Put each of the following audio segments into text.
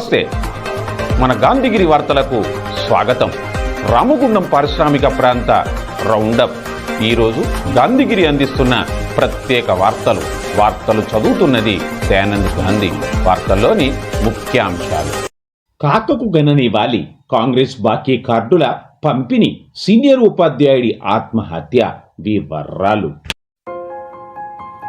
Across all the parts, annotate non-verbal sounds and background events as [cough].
నమస్తే. మన గాంధీగిరి వార్తలకు స్వాగతం. రామగుండం పారిశ్రామిక ప్రాంత రౌండప్. ఈరోజు గాంధీగిరి అందిస్తున్న ప్రత్యేక వార్తలు. వార్తలు చదువుతున్నది దయానంద్ గాంధీ వార్తల్లోని ముఖ్యాంశాలు. కాకకు గణనివ్వాలి కాంగ్రెస్ బాకీ కార్డుల పంపిణీ. సీనియర్ ఉపాధ్యాయుడి ఆత్మహత్య. వివరాలు.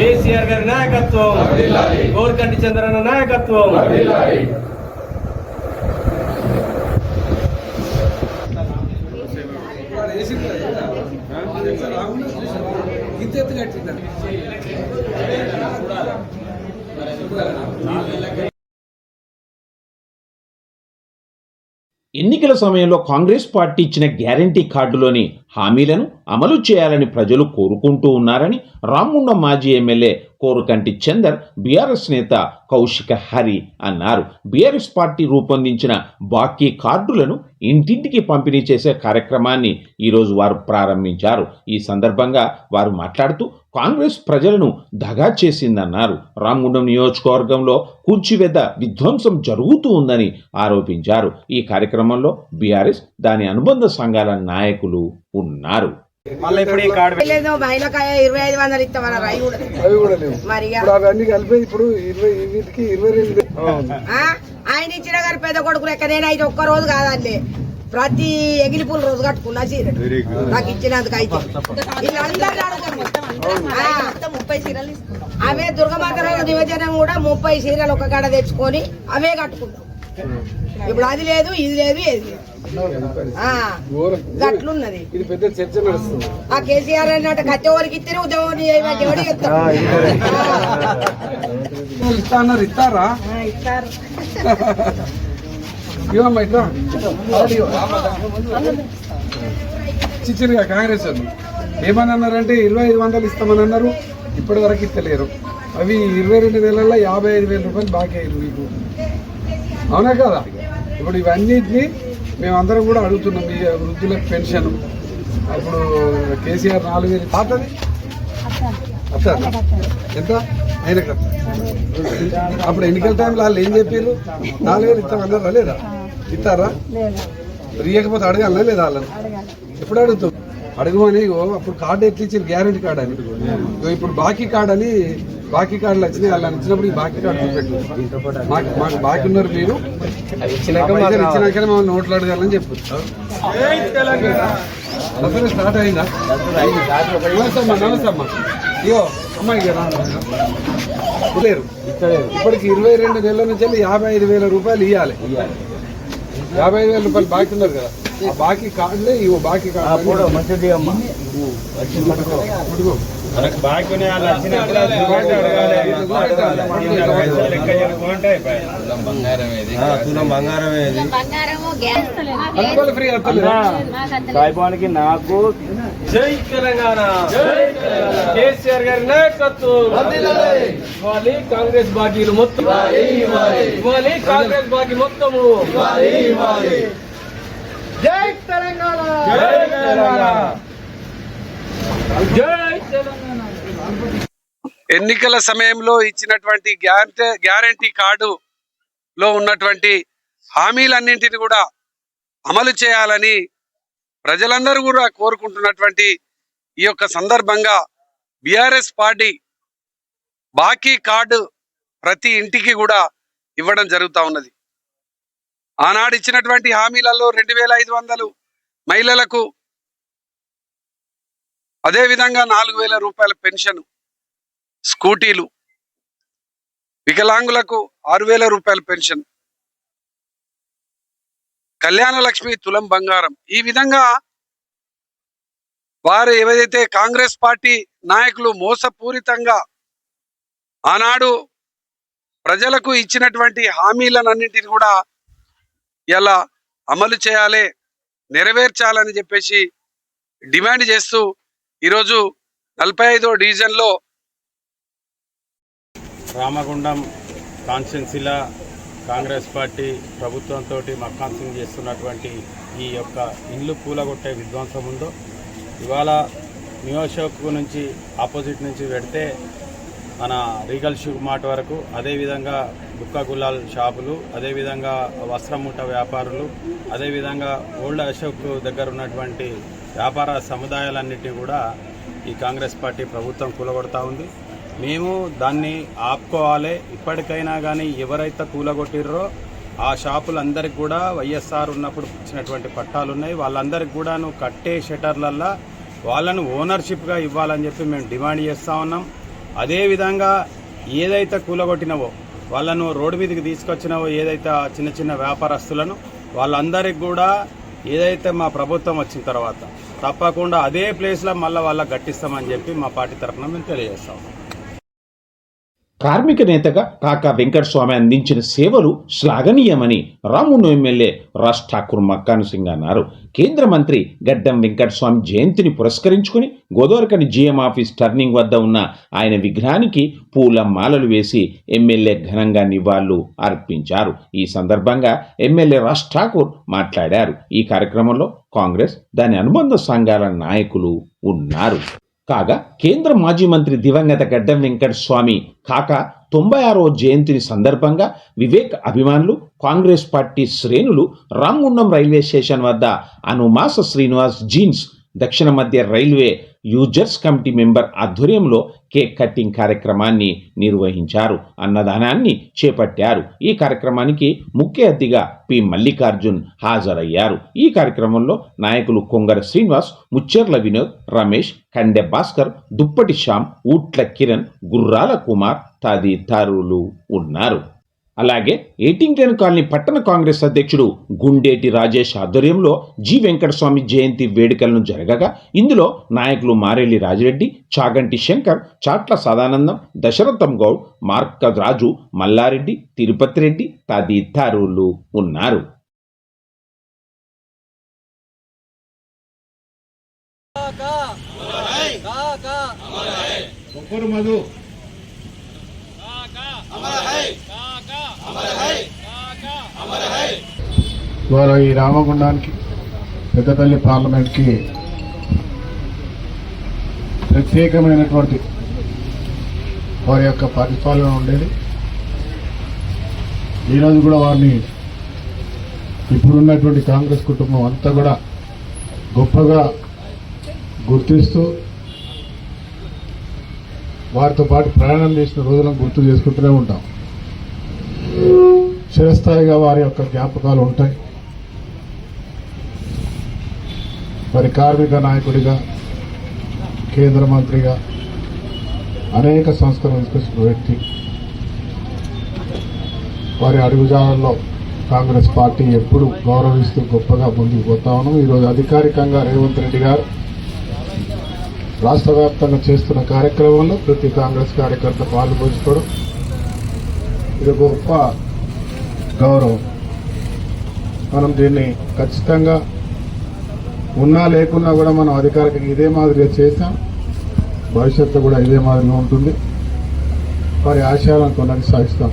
KCR గారి నాయకత్వం గోర్కంటి చంద్రన్న నాయకత్వం ఎన్నికల సమయంలో కాంగ్రెస్ పార్టీ ఇచ్చిన గ్యారంటీ కార్డులోని హామీలను అమలు చేయాలని ప్రజలు కోరుకుంటూ ఉన్నారని రామగుండం మాజీ ఎమ్మెల్యే కోరుకంటి చందర్ బీఆర్ఎస్ నేత కౌశిక హరి అన్నారు. బీఆర్ఎస్ పార్టీ రూపొందించిన బాకీ కార్డులను ఇంటింటికి పంపిణీ చేసే కార్యక్రమాన్ని ఈరోజు వారు ప్రారంభించారు. ఈ సందర్భంగా వారు మాట్లాడుతూ కాంగ్రెస్ ప్రజలను దగా చేసిందన్నారు. రామగుండం నియోజకవర్గంలో కూర్చివెద్ద విధ్వంసం జరుగుతూ ఉందని ఆరోపించారు. ఈ కార్యక్రమంలో బీఆర్ఎస్ దాని అనుబంధ సంఘాల నాయకులు ఉన్నారు? ఆయన ఇచ్చిన గారి పెద్ద కొడుకు లెక్క నేను అయితే ఒక్క రోజు కాదండి. ప్రతి ఎగిలిపూలు రోజు కట్టుకున్నా చీర నాకు ఇచ్చినందుకు అయితే. అడుగుతారు. ఆ. అవే దుర్గమాతరావు నియోజనం కూడా ముప్పై చీరలు ఒక కాడ తెచ్చుకొని అవే కట్టుకుంటాం. ఇప్పుడు అది లేదు ఇది లేదు ఏది లేదు. గట్లున్నది. ఇది పెద్ద చర్చ నడుస్తుంది. ఆ కేసీఆర్ అన్నట్టు కత్తి ఎవరికి ఇస్తే ఉద్యోగం ఎవరికి ఇస్తారా? ఇస్తారు. [laughs] ఇవ్వమ్మా ఇట్లా చిచ్చిరిగా కాంగ్రెస్ వాళ్ళు. ఏమని అన్నారంటే ఇరవై ఐదు వందలు ఇస్తామని అన్నారు ఇప్పటి వరకు ఇస్తలేరు. అవి ఇరవై రెండు నెలల్లో యాభై ఐదు వేల రూపాయలు బాకీ అయింది మీకు. అవునా కదా? ఇప్పుడు ఇవన్నిటిని మేమందరం కూడా అడుగుతున్నాం. ఈ వృద్ధులకు పెన్షన్. అప్పుడు కేసీఆర్ నాలుగు వేలు పాతది. అత్త. ఎంత? ఆయన కదా అప్పుడు ఎన్నికల టైంలో వాళ్ళు ఏం చెప్పారు నాలుగు వేలు ఇస్తామన్నారా లేదా? ఇస్తారా ఇయ్యకపోతే అడగాలనా లేదా వాళ్ళని? ఎప్పుడు అడుగుతావు? అడగమని అప్పుడు కార్డు ఎట్లా ఇచ్చారు? గ్యారంటీ కార్డు అని. ఇప్పుడు బాకీ కార్డు అని బాకీ కార్డులు వచ్చినాయి. వాళ్ళని ఇచ్చినప్పుడు ఈ బాకీ కార్డు చూపెట్టు. మాకు మాకు బాకీ ఉన్నారు మీరు. ఇచ్చినాక ఇచ్చినాకనే మమ్మల్ని నోట్లు అడగాలని చెప్పు. అసలు స్టార్ట్ అయిందా? నమస్తే అమ్మా నమస్తే అమ్మా ఇగో అమ్మాయి లేరు ఇప్పటికి ఇరవై రెండు నెలల నుంచి వెళ్ళి యాభై ఐదు వేల రూపాయలు ఇవ్వాలి యాభై ఐదు వేల రూపాయలు బాకీ ఉన్నారు కదా. ఆ బాకీ కార్డులే ఇవో బాకీ కార్డు పట్టుకో. మనకు బాకీ ఉన్నాయి, వాళ్ళు వచ్చినప్పుడు అది అడగాలి. తులం బంగారం ఏది? సాయిబానికి నాకు జై తెలంగాణ. కేసీఆర్ గారి నాయకత్వం. ఇవ్వాలి కాంగ్రెస్ బాకీలు మొత్తం. ఇవ్వాలి కాంగ్రెస్ బాకీ మొత్తము. జై తెలంగాణ. జై తెలంగాణ. జై తెలంగాణ. ఎన్నికల సమయంలో ఇచ్చినటువంటి గ్యారంటీ గ్యారంటీ కార్డు లో ఉన్నటువంటి హామీలన్నింటిని కూడా అమలు చేయాలని ప్రజలందరూ కూడా కోరుకుంటున్నటువంటి ఈ యొక్క సందర్భంగా బీఆర్ఎస్ పార్టీ బాకీ కార్డు ప్రతి ఇంటికి కూడా ఇవ్వడం జరుగుతూ ఉన్నది. ఆనాడు ఇచ్చినటువంటి హామీలలో రెండు వేల ఐదు వందలు మహిళలకు అదేవిధంగా నాలుగు వేల రూపాయల పెన్షన్ స్కూటీలు వికలాంగులకు ఆరు వేల రూపాయల పెన్షన్ కళ్యాణ లక్ష్మి తులం బంగారం. ఈ విధంగా వారు ఏవైతే కాంగ్రెస్ పార్టీ నాయకులు మోసపూరితంగా ఆనాడు ప్రజలకు ఇచ్చినటువంటి హామీలన్నింటిని కూడా ఇలా అమలు చేయాలి నెరవేర్చాలని చెప్పేసి డిమాండ్ చేస్తూ ఈరోజు నలభై ఐదో డివిజన్లో రామగుండం కాన్స్టిట్యున్సీలో కాంగ్రెస్ పార్టీ ప్రభుత్వంతో మక్కాన్సింగ్ చేస్తున్నటువంటి ఈ యొక్క ఇల్లు కూలగొట్టే విధ్వంసం ఉందో ఇవాళ నియోజకవర్గం నుంచి ఆపోజిట్ నుంచి పెడితే మన రీగల్ షూ మార్ట్ వరకు అదేవిధంగా బుక్క గులాల్ షాపులు అదేవిధంగా వస్త్రముఠ వ్యాపారులు అదేవిధంగా ఓల్డ్ అశోక్ దగ్గర ఉన్నటువంటి వ్యాపార సముదాయాలన్నింటినీ కూడా ఈ కాంగ్రెస్ పార్టీ ప్రభుత్వం కూలగొడతా ఉంది. మేము దాన్ని ఆపుకోవాలి. ఇప్పటికైనా కానీ ఎవరైతే కూలగొట్టిర్రో ఆ షాపులందరికి కూడా వైఎస్ఆర్ ఉన్నప్పుడు ఇచ్చినటువంటి పట్టాలు ఉన్నాయి వాళ్ళందరికి కూడాను కట్టే షటర్లల్లా వాళ్ళను ఓనర్షిప్గా ఇవ్వాలని చెప్పి మేము డిమాండ్ చేస్తూ ఉన్నాం. అదేవిధంగా ఏదైతే కూలగొట్టినవో వాళ్ళను రోడ్డు మీదకి తీసుకొచ్చినవో ఏదైతే చిన్న చిన్న వ్యాపారస్తులను వాళ్ళందరికి కూడా ఏదైతే మా ప్రభుత్వం వచ్చిన తర్వాత తప్పకుండా అదే ప్లేస్లో మళ్ళీ వాళ్ళకి గట్టిస్తామని చెప్పి మా పార్టీ తరఫున మేము తెలియజేస్తాం కార్మిక నేతగా కాకా వెంకటస్వామి అందించిన సేవలు శ్లాఘనీయమని రామును ఎమ్మెల్యే రాజ్ ఠాకూర్ మక్కాను సింగ్ అన్నారు. కేంద్ర మంత్రి గడ్డం వెంకటస్వామి జయంతిని పురస్కరించుకుని గోదావరికని జీఎం ఆఫీస్ టర్నింగ్ వద్ద ఉన్న ఆయన విగ్రహానికి పూల మాలలు వేసి ఎమ్మెల్యే ఘనంగా నివాళులు అర్పించారు. ఈ సందర్భంగా ఎమ్మెల్యే రాజ్ ఠాకూర్ మాట్లాడారు. ఈ కార్యక్రమంలో కాంగ్రెస్ దాని అనుబంధ సంఘాల నాయకులు ఉన్నారు. కాగా కేంద్ర మాజీ మంత్రి దివంగత గడ్డం వెంకట స్వామి కాక తొంభై ఆరవ జయంతిని సందర్భంగా వివేక్ అభిమానులు కాంగ్రెస్ పార్టీ శ్రేణులు రామగుండం రైల్వే స్టేషన్ వద్ద అనుమాస శ్రీనివాస్ జీన్స్ దక్షిణ మధ్య రైల్వే యూజర్స్ కమిటీ మెంబర్ ఆధ్వర్యంలో కేక్ కట్టింగ్ కార్యక్రమాన్ని నిర్వహించారు. అన్నదానాన్ని చేపట్టారు. ఈ కార్యక్రమానికి ముఖ్య అతిథిగా పి. మల్లికార్జున్ హాజరయ్యారు. ఈ కార్యక్రమంలో నాయకులు కొంగర శ్రీనివాస్ ముచ్చెర్ల వినోద్ రమేష్ కండె భాస్కర్ దుప్పటి శ్యామ్ ఊట్ల కిరణ్ గుర్రాల కుమార్ తదితరులు ఉన్నారు. అలాగే ఏటింగ్టన్ కాలనీ పట్టణ కాంగ్రెస్ అధ్యక్షుడు గుండేటి రాజేష్ ఆధ్వర్యంలో జి వెంకటస్వామి జయంతి వేడుకలను జరగగా ఇందులో నాయకులు మారేలి రాజిరెడ్డి చాగంటి శంకర్ చాట్ల సదానందం దశరథం గౌడ్ మార్క రాజు మల్లారెడ్డి తిరుపతి రెడ్డి తదితరులు ఉన్నారు. ఇవాళ ఈ రామగుండానికి పెద్దపల్లి పార్లమెంట్కి ప్రత్యేకమైనటువంటి వారి యొక్క పరిపాలన ఉండేది. ఈరోజు కూడా వారిని ఇప్పుడున్నటువంటి కాంగ్రెస్ కుటుంబం అంతా కూడా గొప్పగా గుర్తిస్తూ వారితో పాటు ప్రయాణం చేసిన రోజులను గుర్తు చేసుకుంటూనే ఉంటాం. చిరస్థాయిగా వారి యొక్క జ్ఞాపకాలు ఉంటాయి. మరి కార్మిక నాయకుడిగా కేంద్ర మంత్రిగా అనేక సంస్కరణలు తీసుకొచ్చిన వ్యక్తి. వారి అడుగుజాడల్లో కాంగ్రెస్ పార్టీ ఎప్పుడు గౌరవిస్తూ గొప్పగా ముందుకు పోతా ఉన్నాం. ఈరోజు అధికారికంగా రేవంత్ రెడ్డి గారు రాష్ట్ర వ్యాప్తంగా చేస్తున్న కార్యక్రమంలో ప్రతి కాంగ్రెస్ కార్యకర్త పాల్పంచుకోవడం ఇది గొప్ప గౌరవం. మనం దీన్ని ఖచ్చితంగా ఉన్నా లేకున్నా కూడా మనం అధికారికంగా ఇదే మాదిరిగా చేసాం భవిష్యత్తు కూడా ఇదే మాదిరిగా ఉంటుంది. వారి ఆశయాలను కొనసాగిస్తాం.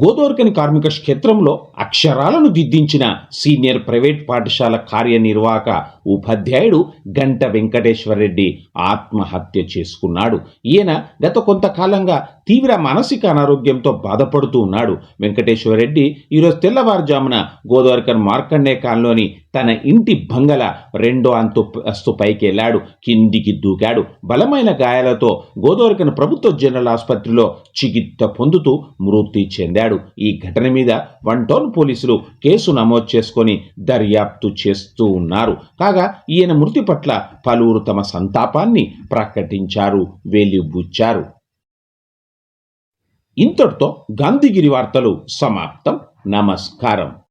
గోదోర్కని కార్మిక క్షేత్రంలో అక్షరాలను దిద్దించిన సీనియర్ ప్రైవేట్ పాఠశాల కార్యనిర్వాహక ఉపాధ్యాయుడు గంట వెంకటేశ్వరరెడ్డి ఆత్మహత్య చేసుకున్నాడు. ఈయన గత కొంతకాలంగా తీవ్ర మానసిక అనారోగ్యంతో బాధపడుతూ ఉన్నాడు. వెంకటేశ్వరరెడ్డి ఈరోజు తెల్లవారుజామున గోదావరికన్ మార్కండే కాలంలోని తన ఇంటి భంగల రెండో అంతు అస్తు పైకెళ్ళాడు కిందికి దూకాడు. బలమైన గాయాలతో గోదావరికన్ ప్రభుత్వ జనరల్ ఆసుపత్రిలో చికిత్స పొందుతూ మృతి చెందాడు. ఈ ఘటన మీద వన్ టౌన్ పోలీసులు కేసు నమోదు చేసుకొని దర్యాప్తు చేస్తూ ఉన్నారు. కాగా ఈయన మృతి పట్ల పలువురు తమ సంతాపాన్ని ప్రకటించారు వెలిబుచ్చారు. ఇంతటితో గాంధీగిరి వార్తలు సమాప్తం. నమస్కారం.